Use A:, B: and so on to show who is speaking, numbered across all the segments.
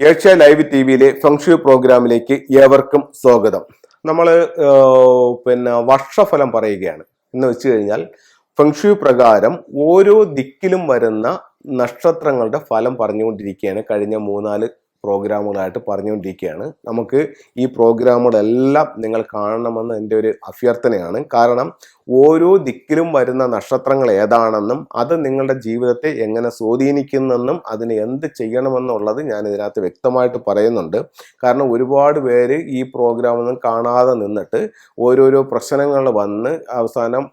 A: Asia live T വിയിലെ ഫംഗ്ഷു പ്രോഗ്രാമിലേക്ക് ഏവർക്കും സ്വാഗതം. നമ്മൾ പിന്നെ വർഷഫലം പറയുകയാണ്. എന്ന് വെച്ച് കഴിഞ്ഞാൽ ഫംഗ്ഷു പ്രകാരം ഓരോ ദിക്കിലും വരുന്ന നക്ഷത്രങ്ങളുടെ ഫലം പറഞ്ഞുകൊണ്ടിരിക്കുകയാണ്. കഴിഞ്ഞ മൂന്നാൽ പ്രോഗ്രാമുകളായിട്ട് പറഞ്ഞുകൊണ്ടിരിക്കുകയാണ്. നമുക്ക് ഈ പ്രോഗ്രാമുകളെല്ലാം നിങ്ങൾ കാണണമെന്ന് എന്റെ ഒരു അഭ്യർത്ഥനയാണ്. കാരണം ഓരോ ദിക്കിലും വരുന്ന നക്ഷത്രങ്ങൾ ഏതാണെന്നും അത് നിങ്ങളുടെ ജീവിതത്തെ എങ്ങനെ സ്വാധീനിക്കുന്നെന്നും അതിന് എന്ത് ചെയ്യണമെന്നുള്ളത് ഞാൻ ഇതിനകത്ത് വ്യക്തമായിട്ട് പറയുന്നുണ്ട്. കാരണം ഒരുപാട് പേര് ഈ പ്രോഗ്രാമൊന്നും കാണാതെ നിന്നിട്ട് ഓരോരോ പ്രശ്നങ്ങൾ വന്ന് അവസാനം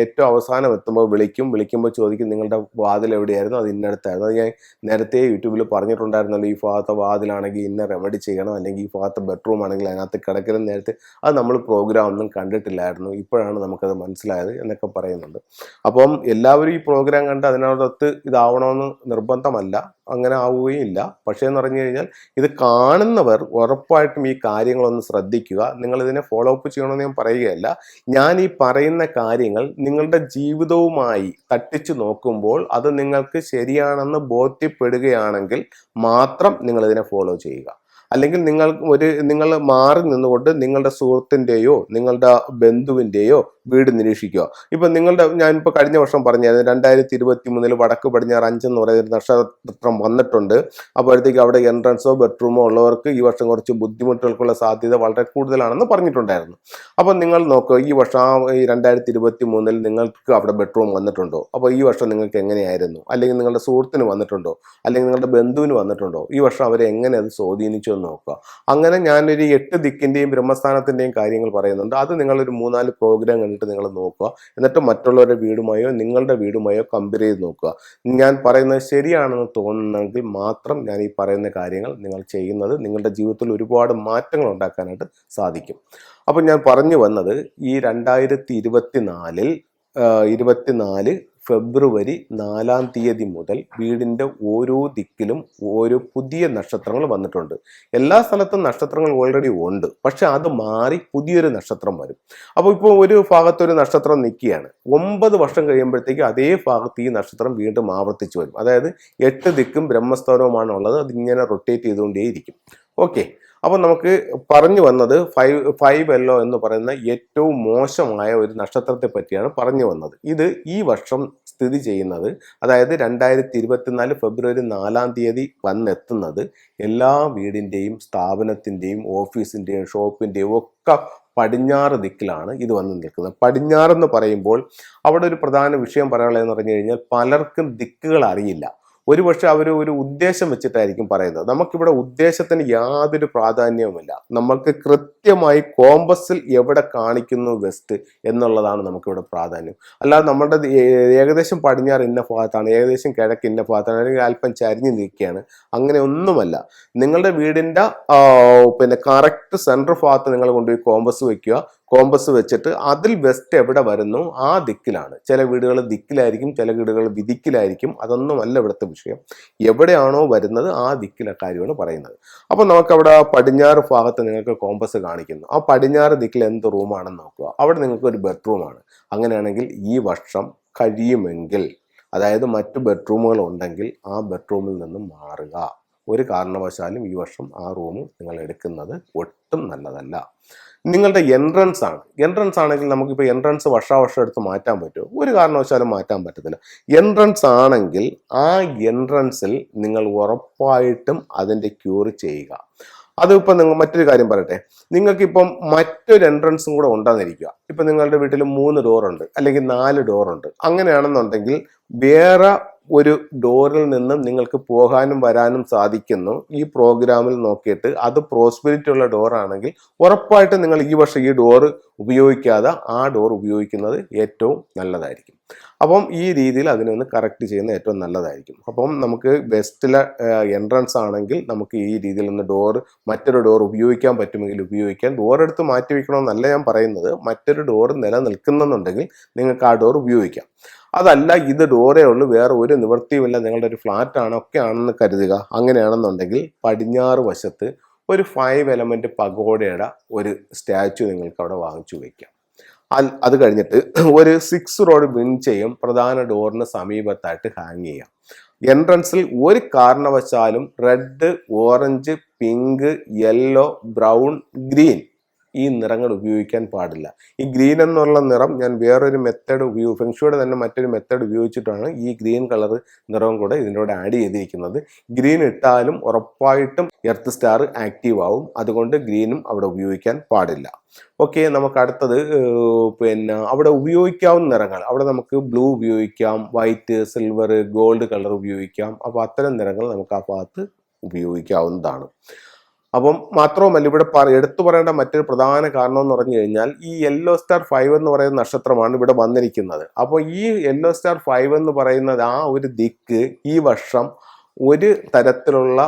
A: ഏറ്റവും അവസാനം എത്തുമ്പോൾ വിളിക്കും വിളിക്കുമ്പോൾ ചോദിക്കും നിങ്ങളുടെ വാതിൽ എവിടെയായിരുന്നു? അത് ഇന്നടത്തായിരുന്നു അത് ഞാൻ നേരത്തെ യൂട്യൂബിൽ പറഞ്ഞിട്ടുണ്ടായിരുന്നല്ലോ ഈ ഭാഗത്തെ വാതിലാണെങ്കിൽ ഇന്ന റെമഡി ചെയ്യണം അല്ലെങ്കിൽ ഈ ഭാഗത്തെ ബെഡ്റൂം ആണെങ്കിൽ അതിനകത്ത് കിടക്കലും നേരത്തെ. അത് നമ്മൾ പ്രോഗ്രാം ഒന്നും കണ്ടിട്ടില്ലായിരുന്നു. ഇപ്പോഴാണ് നമുക്കത് മനസ്സിലായത് എന്നൊക്കെ പറയുന്നുണ്ട്. അപ്പം എല്ലാവരും ഈ പ്രോഗ്രാം കണ്ട് അതിനകത്ത് ഇതാവണമെന്ന് നിർബന്ധമല്ല. അങ്ങനെ ആവുകയും ഇല്ല പക്ഷേ എന്ന് പറഞ്ഞു കഴിഞ്ഞാൽ ഇത് കാണുന്നവർ ഉറപ്പായിട്ടും ഈ കാര്യങ്ങളൊന്ന് ശ്രദ്ധിക്കുക. നിങ്ങൾ ഇതിനെ ഫോളോ അപ്പ് ചെയ്യണമെന്ന് ഞാൻ പറയുകയല്ല. ഞാൻ ഈ പറയുന്ന കാര്യങ്ങൾ നിങ്ങളുടെ ജീവിതവുമായി തട്ടിച്ചു നോക്കുമ്പോൾ അത് നിങ്ങൾക്ക് ശരിയാണെന്ന് ബോധ്യപ്പെടുകയാണെങ്കിൽ മാത്രം നിങ്ങൾ ഇതിനെ ഫോളോ ചെയ്യുക. അല്ലെങ്കിൽ നിങ്ങൾ ഒരു നിങ്ങൾ മാറി നിന്നുകൊണ്ട് നിങ്ങളുടെ സുഹൃത്തിന്റെയോ നിങ്ങളുടെ ബന്ധുവിന്റെയോ വീട് നിരീക്ഷിക്കുക. ഇപ്പം നിങ്ങളുടെ ഞാനിപ്പോൾ കഴിഞ്ഞ വർഷം പറഞ്ഞായിരുന്നു രണ്ടായിരത്തി ഇരുപത്തി മൂന്നിൽ വടക്ക് പടിഞ്ഞാറ് അഞ്ചെന്ന് പറയുന്ന നക്ഷത്രം വന്നിട്ടുണ്ട്. അപ്പോഴത്തേക്ക് അവിടെ എൻട്രൻസോ ബെഡ്റൂമോ ഉള്ളവർക്ക് ഈ വർഷം കുറച്ച് ബുദ്ധിമുട്ടുകൾക്കുള്ള സാധ്യത വളരെ കൂടുതലാണെന്ന് പറഞ്ഞിട്ടുണ്ടായിരുന്നു. അപ്പം നിങ്ങൾ നോക്കുക ഈ വർഷം ആ ഈ രണ്ടായിരത്തി ഇരുപത്തി മൂന്നിൽ നിങ്ങൾക്ക് അവിടെ ബെഡ്റൂം വന്നിട്ടുണ്ടോ? അപ്പോൾ ഈ വർഷം നിങ്ങൾക്ക് എങ്ങനെയായിരുന്നു? അല്ലെങ്കിൽ നിങ്ങളുടെ സുഹൃത്തിന് വന്നിട്ടുണ്ടോ? അല്ലെങ്കിൽ നിങ്ങളുടെ ബന്ധുവിന് വന്നിട്ടുണ്ടോ? ഈ വർഷം അവരെ എങ്ങനെ അത് സ്വാധീനിച്ചു എന്ന് നോക്കുക. അങ്ങനെ ഞാനൊരു എട്ട് ദിക്കിന്റെയും ബ്രഹ്മസ്ഥാനത്തിന്റെയും കാര്യങ്ങൾ പറയുന്നുണ്ട്. അത് നിങ്ങളൊരു മൂന്നാൽ പ്രോഗ്രാം കണ്ടിട്ട് നിങ്ങൾ നോക്കുക. എന്നിട്ട് മറ്റുള്ളവരുടെ വീടുമായോ നിങ്ങളുടെ വീടുമായോ കമ്പയർ ചെയ്ത് നോക്കുക. ഞാൻ പറയുന്നത് ശരിയാണെന്ന് തോന്നുന്നെങ്കിൽ മാത്രം ഞാൻ ഈ പറയുന്ന കാര്യങ്ങൾ നിങ്ങൾ ചെയ്യുന്നത് നിങ്ങളുടെ ജീവിതത്തിൽ ഒരുപാട് മാറ്റങ്ങൾ ഉണ്ടാക്കാനായിട്ട് സാധിക്കും. അപ്പം ഞാൻ പറഞ്ഞു വന്നത് ഈ രണ്ടായിരത്തി ഇരുപത്തിനാലിൽ ഇരുപത്തിനാല് ഫെബ്രുവരി നാലാം തീയതി മുതൽ വീടിന്റെ ഓരോ ദിക്കിലും ഓരോ പുതിയ നക്ഷത്രങ്ങൾ വന്നിട്ടുണ്ട്. എല്ലാ സ്ഥലത്തും നക്ഷത്രങ്ങൾ ഓൾറെഡി ഉണ്ട്. പക്ഷെ അത് മാറി പുതിയൊരു നക്ഷത്രം വരും. അപ്പോൾ ഇപ്പോൾ ഒരു ഭാഗത്തൊരു നക്ഷത്രം നിൽക്കുകയാണ്. ഒമ്പത് വർഷം കഴിയുമ്പോഴത്തേക്ക് അതേ ഭാഗത്ത് ഈ നക്ഷത്രം വീണ്ടും ആവർത്തിച്ചു വരും. അതായത് എട്ട് ദിക്കും ബ്രഹ്മസ്ഥാനവുമാണുള്ളത് അതിങ്ങനെ റൊട്ടേറ്റ് ചെയ്തുകൊണ്ടേയിരിക്കും. ഓക്കെ അപ്പോൾ നമുക്ക് പറഞ്ഞു വന്നത് ഫൈവ് ഫൈവ് എല്ലോ എന്ന് പറയുന്ന ഏറ്റവും മോശമായ ഒരു നക്ഷത്രത്തെ പറ്റിയാണ് പറഞ്ഞു വന്നത്. ഇത് ഈ വർഷം സ്ഥിതി ചെയ്യുന്നത് അതായത് രണ്ടായിരത്തി ഇരുപത്തിനാല് ഫെബ്രുവരി നാലാം തീയതി വന്നെത്തുന്നത് എല്ലാ വീടിന്റെയും സ്ഥാപനത്തിന്റെയും ഓഫീസിന്റെയും ഷോപ്പിന്റെയും ഒക്കെ പടിഞ്ഞാറ് ദിക്കിലാണ് ഇത് വന്ന് നിൽക്കുന്നത്. പടിഞ്ഞാറെന്ന് പറയുമ്പോൾ അവിടെ ഒരു പ്രധാന വിഷയം പറയാനുള്ളതെന്ന് പറഞ്ഞു കഴിഞ്ഞാൽ പലർക്കും ദിക്കുകൾ അറിയില്ല. ഒരുപക്ഷെ അവർ ഒരു ഉദ്ദേശം വെച്ചിട്ടായിരിക്കും പറയുന്നത്. നമുക്കിവിടെ ഉദ്ദേശത്തിന് യാതൊരു പ്രാധാന്യവുമില്ല. നമുക്ക് കൃത്യമായി കോമ്പസിൽ എവിടെ കാണിക്കുന്നു വെസ്റ്റ് എന്നുള്ളതാണ് നമുക്കിവിടെ പ്രാധാന്യം. അല്ലാതെ നമ്മുടെ ഏകദേശം പടിഞ്ഞാറ് ഇന്ന ഭാഗത്താണ് ഏകദേശം കിഴക്ക് ഇന്ന ഭാഗത്താണ് അല്ലെങ്കിൽ അല്പം ചരിഞ്ഞ് നിൽക്കുകയാണ്. അങ്ങനെ ഒന്നുമല്ല. നിങ്ങളുടെ വീടിന്റെ പിന്നെ കറക്റ്റ് സെൻട്രൽ ഭാഗത്ത് നിങ്ങൾ കൊണ്ടുപോയി കോമ്പസ് വെക്കുക. കോമ്പസ് വെച്ചിട്ട് അതിൽ വെസ്റ്റ് എവിടെ വരുന്നു? ആ ദിക്കിലാണ്. ചില വീടുകൾ ദിക്കിലായിരിക്കും ചില വീടുകൾ വിദിക്കിലായിരിക്കും. അതൊന്നുമല്ല ഇവിടുത്തെ വിഷയം. എവിടെയാണോ വരുന്നത് ആ ദിക്കിലെ കാര്യമാണ് പറയുന്നത്. അപ്പോൾ നമുക്കവിടെ പടിഞ്ഞാറ് ഭാഗത്ത് നിങ്ങൾക്ക് കോമ്പസ് കാണിക്കുന്നു. ആ പടിഞ്ഞാറ് ദിക്കിൽ എന്ത് റൂമാണെന്ന് നോക്കുക. അവിടെ നിങ്ങൾക്ക് ഒരു ബെഡ്റൂമാണ് അങ്ങനെയാണെങ്കിൽ ഈ വർഷം കഴിയുമെങ്കിൽ അതായത് മറ്റു ബെഡ്റൂമുകൾ ഉണ്ടെങ്കിൽ ആ ബെഡ്റൂമിൽ നിന്നും മാറുക. ഒരു കാരണവശാലും ഈ വർഷം ആ റൂം നിങ്ങൾ എടുക്കുന്നത് ഒട്ടും നല്ലതല്ല. നിങ്ങളുടെ എൻട്രൻസ് ആണ്. എൻട്രൻസ് ആണെങ്കിൽ നമുക്കിപ്പോൾ എൻട്രൻസ് വർഷാവർഷം എടുത്ത് മാറ്റാൻ പറ്റുമോ? ഒരു കാരണവശാലും മാറ്റാൻ പറ്റത്തില്ല. എൻട്രൻസ് ആണെങ്കിൽ ആ എൻട്രൻസിൽ നിങ്ങൾ ഉറപ്പായിട്ടും അതിന്റെ ക്യൂർ ചെയ്യുക. അതിപ്പോൾ നിങ്ങൾ മറ്റൊരു കാര്യം പറയട്ടെ. നിങ്ങൾക്കിപ്പം മറ്റൊരു എൻട്രൻസും കൂടെ ഉണ്ടെന്നിരിക്കുക. ഇപ്പം നിങ്ങളുടെ വീട്ടിൽ മൂന്ന് ഡോറുണ്ട് അല്ലെങ്കിൽ നാല് ഡോറുണ്ട് അങ്ങനെയാണെന്നുണ്ടെങ്കിൽ വേറെ ഒരു ഡോറിൽ നിന്നും നിങ്ങൾക്ക് പോകാനും വരാനും സാധിക്കുന്നു. ഈ പ്രോഗ്രാമിൽ നോക്കിയിട്ട് അത് പ്രോസ്പെരിറ്റി ഉള്ള ഡോറാണെങ്കിൽ ഉറപ്പായിട്ടും നിങ്ങൾ ഈ വർഷം ഈ ഡോറ് ഉപയോഗിക്കാതെ ആ ഡോർ ഉപയോഗിക്കുന്നത് ഏറ്റവും നല്ലതായിരിക്കും. അപ്പം ഈ രീതിയിൽ അതിനെ ഒന്ന് കറക്റ്റ് ചെയ്യുന്ന ഏറ്റവും നല്ലതായിരിക്കും. അപ്പം നമുക്ക് വെസ്റ്റിലെ എൻട്രൻസ് ആണെങ്കിൽ നമുക്ക് ഈ രീതിയിൽ ഒന്ന് ഡോർ മറ്റൊരു ഡോർ ഉപയോഗിക്കാൻ പറ്റുമെങ്കിൽ ഉപയോഗിക്കാം. ഡോർ എടുത്ത് മാറ്റി വയ്ക്കണമെന്നല്ല ഞാൻ പറയുന്നത്. മറ്റൊരു ഡോർ നിലനിൽക്കുന്നുണ്ടെങ്കിൽ നിങ്ങൾക്ക് ആ ഡോർ ഉപയോഗിക്കാം. അതല്ല ഇത് ഡോറേ ഉള്ളൂ. വേറെ ഒരു നിവൃത്തിയുമില്ല. നിങ്ങളുടെ ഒരു ഫ്ലാറ്റ് ആണ് ഒക്കെ ആണെന്ന് കരുതുക. അങ്ങനെയാണെന്നുണ്ടെങ്കിൽ പടിഞ്ഞാറ് വശത്ത് ഒരു ഫൈവ് എലമെന്റ് പഗോഡയുടെ ഒരു സ്റ്റാച്ചു നിങ്ങൾക്ക് അവിടെ വാങ്ങിച്ചു വയ്ക്കാം അത് അത് കഴിഞ്ഞിട്ട് ഒരു സിക്സ് റോഡ് വിൻ ചെയ്യും. പ്രധാന ഡോറിന് സമീപത്തായിട്ട് ഹാങ് ചെയ്യാം. എൻട്രൻസിൽ ഒരു കാരണവശാലും red orange pink yellow brown green ഈ നിറങ്ങൾ ഉപയോഗിക്കാൻ പാടില്ല. ഈ ഗ്രീൻ എന്നുള്ള നിറം ഞാൻ വേറൊരു മെത്തേഡ് ഉപയോഗ ഫെങ്ഷുയുടെ തന്നെ മറ്റൊരു മെത്തേഡ് ഉപയോഗിച്ചിട്ടാണ് ഈ ഗ്രീൻ കളർ നിറവും കൂടെ ഇതിനോട് ആഡ് ചെയ്തിരിക്കുന്നത്. ഗ്രീൻ ഇട്ടാലും ഉറപ്പായിട്ടും എർത്ത് സ്റ്റാർ ആക്റ്റീവ് ആവും. അതുകൊണ്ട് ഗ്രീനും അവിടെ ഉപയോഗിക്കാൻ പാടില്ല. ഓക്കെ നമുക്ക് അടുത്തത് പിന്നെ അവിടെ ഉപയോഗിക്കാവുന്ന നിറങ്ങൾ. അവിടെ നമുക്ക് ബ്ലൂ ഉപയോഗിക്കാം വൈറ്റ് സിൽവർ ഗോൾഡ് കളർ ഉപയോഗിക്കാം. അപ്പോൾ അത്തരം നിറങ്ങൾ നമുക്ക് ആ ഭാഗത്ത് ഉപയോഗിക്കാവുന്നതാണ്. അപ്പം മാത്രവുമല്ല ഇവിടെ പറ എടുത്തു പറയേണ്ട മറ്റൊരു പ്രധാന കാരണം എന്ന് പറഞ്ഞു കഴിഞ്ഞാൽ ഈ യെല്ലോ സ്റ്റാർ ഫൈവ് എന്ന് പറയുന്ന നക്ഷത്രമാണ് ഇവിടെ വന്നിരിക്കുന്നത്. അപ്പോൾ ഈ യെല്ലോ സ്റ്റാർ ഫൈവ് എന്ന് പറയുന്നത് ആ ഒരു ദിക്ക് ഈ വർഷം ഒരു തരത്തിലുള്ള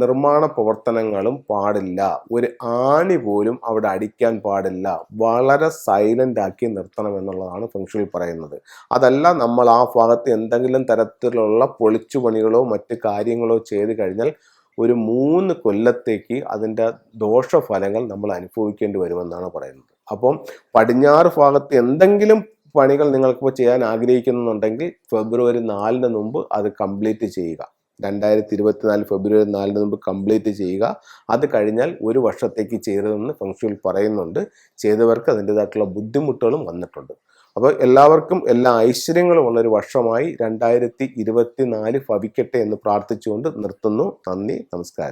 A: നിർമ്മാണ പ്രവർത്തനങ്ങളും പാടില്ല. ഒരു ആണി പോലും അവിടെ അടിക്കാൻ പാടില്ല. വളരെ സൈലന്റ് ആക്കി നിർത്തണം എന്നുള്ളതാണ് ഫംഗ്ഷനിൽ പറയുന്നത്. അതല്ല നമ്മൾ ആ ഭാഗത്ത് എന്തെങ്കിലും തരത്തിലുള്ള പൊളിച്ചുപണികളോ മറ്റ് കാര്യങ്ങളോ ചെയ്ത് കഴിഞ്ഞാൽ ഒരു മൂന്ന് കൊല്ലത്തേക്ക് അതിന്റെ ദോഷഫലങ്ങൾ നമ്മൾ അനുഭവിക്കേണ്ടി വരുമെന്നാണ് പറയുന്നത്. അപ്പം പടിഞ്ഞാറ് ഭാഗത്ത് എന്തെങ്കിലും പണികൾ നിങ്ങൾക്കിപ്പോൾ ചെയ്യാൻ ആഗ്രഹിക്കുന്നുണ്ടെങ്കിൽ ഫെബ്രുവരി നാലിന് മുമ്പ് അത് കംപ്ലീറ്റ് ചെയ്യുക. രണ്ടായിരത്തി ഇരുപത്തിനാല് ഫെബ്രുവരി നാലിന് മുമ്പ് കംപ്ലീറ്റ് ചെയ്യുക. അത് കഴിഞ്ഞാൽ ഒരു വർഷത്തേക്ക് ചെയ്തതെന്ന് ഫംഗ്ഷനിൽ പറയുന്നുണ്ട്. ചെയ്തവർക്ക് അതിന്റെതായിട്ടുള്ള ബുദ്ധിമുട്ടുകളും വന്നിട്ടുണ്ട്. അപ്പോൾ എല്ലാവർക്കും എല്ലാ ഐശ്വര്യങ്ങളും ഉള്ളൊരു വർഷമായി രണ്ടായിരത്തി ഇരുപത്തിനാല് ഭവിക്കട്ടെ എന്ന് പ്രാർത്ഥിച്ചുകൊണ്ട് നിർത്തുന്നു. നന്ദി നമസ്കാരം.